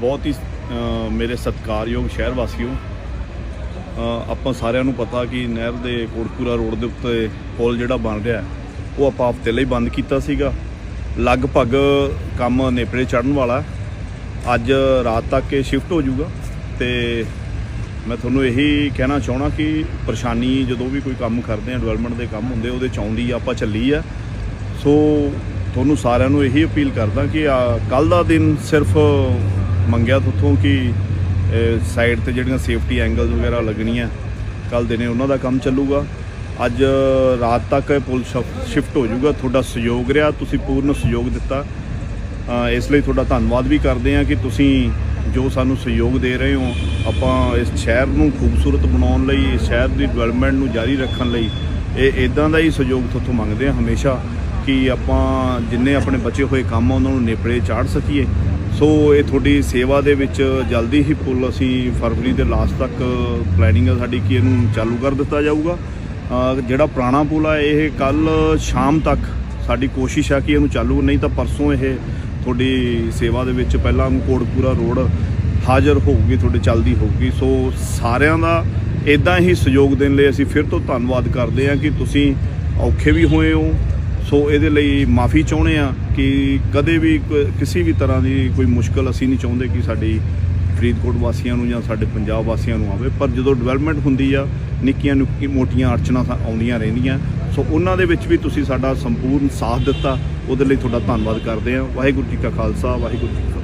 ਬਹੁਤ ਹੀ ਮੇਰੇ ਸਤਿਕਾਰਯੋਗ ਸ਼ਹਿਰ ਵਾਸੀਓ ਅ, ਆਪਾਂ ਸਾਰਿਆਂ ਨੂੰ ਪਤਾ ਕਿ ਨਹਿਰ ਦੇ ਕੋਟਪੂਰਾ ਰੋਡ ਦੇ ਉੱਤੇ ਪੁਲ ਜਿਹੜਾ ਬਣ ਰਿਹਾ ਉਹ ਆਪਾਂ ਹਫ਼ਤੇ ਲਈ ਬੰਦ ਕੀਤਾ ਸੀਗਾ। ਲਗਭਗ ਕੰਮ ਨੇਪਰੇ ਚੜਨ ਵਾਲਾ। ਅੱਜ ਰਾਤ ਤੱਕ ਇਹ ਸ਼ਿਫਟ ਹੋ ਜਾਊਗਾ ਤੇ ਮੈਂ ਤੁਹਾਨੂੰ ਇਹੀ ਕਹਿਣਾ ਚਾਹਣਾ ਕਿ ਪਰੇਸ਼ਾਨੀ ਜਦੋਂ ਵੀ ਕੋਈ ਕੰਮ ਕਰਦੇ ਆ ਡਿਵੈਲਪਮੈਂਟ ਦੇ ਕੰਮ ਹੁੰਦੇ ਉਹਦੇ ਚ ਆਉਂਦੀ ਆ ਆਪਾਂ ਚੱਲੀ ਆ। ਸੋ ਤੁਹਾਨੂੰ ਸਾਰਿਆਂ ਨੂੰ ਇਹੀ ਅਪੀਲ ਕਰਦਾ ਕਿ ਕੱਲ ਦਾ ਦਿਨ ਸਿਰਫ ਮੰਗਿਆ ਤੁਥੋਂ ਕਿ ਸਾਈਡ ਤੇ ਜਿਹੜੀਆਂ ਸੇਫਟੀ ਐਂਗਲਸ ਵਗੈਰਾ ਲੱਗਣੀਆਂ ਕੱਲ ਦਿਨੇ ਉਹਨਾਂ ਦਾ ਕੰਮ ਚੱਲੂਗਾ। ਅੱਜ ਰਾਤ ਤੱਕ ਇਹ ਪੁਲ ਸ਼ਿਫਟ ਹੋ ਜਾਊਗਾ। ਤੁਹਾਡਾ ਸਹਿਯੋਗ ਰਿਹਾ, ਤੁਸੀਂ ਪੂਰਨ ਸਹਿਯੋਗ ਦਿੱਤਾ। ਇਸ ਲਈ ਤੁਹਾਡਾ ਧੰਨਵਾਦ ਵੀ ਕਰਦੇ ਹਾਂ ਕਿ ਤੁਸੀਂ ਜੋ ਸਾਨੂੰ ਸਹਿਯੋਗ ਦੇ ਰਹੇ ਹੋ, ਆਪਾਂ ਇਸ ਸ਼ਹਿਰ ਨੂੰ ਖੂਬਸੂਰਤ ਬਣਾਉਣ ਲਈ, ਇਸ ਸ਼ਹਿਰ ਦੀ ਡਿਵੈਲਪਮੈਂਟ ਨੂੰ ਜਾਰੀ ਰੱਖਣ ਲਈ, ਇਹ ਇਦਾਂ ਦਾ ਹੀ ਸਹਿਯੋਗ ਤੁਹਾਨੂੰ ਮੰਗਦੇ ਹਾਂ ਹਮੇਸ਼ਾ ਕਿ ਆਪਾਂ ਜਿੰਨੇ ਆਪਣੇ ਬਚੇ ਹੋਏ ਕੰਮ ਆ, ਉਹਨਾਂ ਨੂੰ ਨੇਪਰੇ ਚਾੜ ਸਕੀਏ। ਸੋ ਇਹ ਤੁਹਾਡੀ ਸੇਵਾ ਦੇ ਵਿੱਚ ਜਲਦੀ ਹੀ ਪੁਲ ਅਸੀਂ ਫਰਵਰੀ ਦੇ ਲਾਸਟ ਤੱਕ ਪਲੈਨਿੰਗ ਆ ਸਾਡੀ ਕਿ ਇਹਨੂੰ ਚਾਲੂ ਕਰ ਦਿੱਤਾ ਜਾਊਗਾ। ਜਿਹੜਾ ਪੁਰਾਣਾ ਪੁਲ ਆ, ਇਹ ਕੱਲ ਸ਼ਾਮ ਤੱਕ ਸਾਡੀ ਕੋਸ਼ਿਸ਼ ਆ ਕਿ ਇਹਨੂੰ ਚਾਲੂ, ਨਹੀਂ ਤਾਂ ਪਰਸੋਂ ਇਹ ਤੁਹਾਡੀ ਸੇਵਾ ਦੇ ਵਿੱਚ ਪਹਿਲਾਂ ਕੋਟਪੂਰਾ ਰੋਡ ਹਾਜ਼ਰ ਹੋਊਗੀ, ਤੁਹਾਡੇ ਚੱਲਦੀ ਹੋਊਗੀ। ਸੋ ਸਾਰਿਆਂ ਦਾ ਇਦਾਂ ਹੀ ਸਹਿਯੋਗ ਦੇਣ ਲਈ ਅਸੀਂ ਫਿਰ ਤੋਂ ਧੰਨਵਾਦ ਕਰਦੇ ਹਾਂ ਕਿ ਤੁਸੀਂ ਔਖੇ ਵੀ ਹੋਏ ਹੋ ਸੋ ਇਹਦੇ ਲਈ ਮਾਫੀ ਚਾਹੁੰਦੇ ਆ ਕਿ ਕਦੇ ਵੀ ਕ- ਕਿਸੇ ਵੀ ਤਰ੍ਹਾਂ ਦੀ ਕੋਈ ਮੁਸ਼ਕਲ ਅਸੀਂ ਨਹੀਂ ਚਾਹੁੰਦੇ ਕਿ ਸਾਡੀ ਫਰੀਦਕੋਟ ਵਾਸੀਆਂ ਨੂੰ ਜਾਂ ਸਾਡੇ ਪੰਜਾਬ ਵਾਸੀਆਂ ਨੂੰ ਆਵੇ। ਪਰ ਜਦੋਂ ਡਿਵੈਲਪਮੈਂਟ ਹੁੰਦੀ ਆ, ਨਿੱਕੀਆਂ ਨੁੱਕੀ ਮੋਟੀਆਂ ਅੜਚਣਾਂ ਆਉਂਦੀਆਂ ਰਹਿੰਦੀਆਂ। ਸੋ ਉਹਨਾਂ ਦੇ ਵਿੱਚ ਵੀ ਤੁਸੀਂ ਸਾਡਾ ਸੰਪੂਰਨ ਸਾਥ ਦਿੱਤਾ। ਉਹਦੇ ਲਈ ਤੁਹਾਡਾ ਧੰਨਵਾਦ ਕਰਦੇ ਹਾਂ। ਵਾਹਿਗੁਰੂ ਜੀ ਕਾ ਖਾਲਸਾ, ਵਾਹਿਗੁਰੂ ਜੀ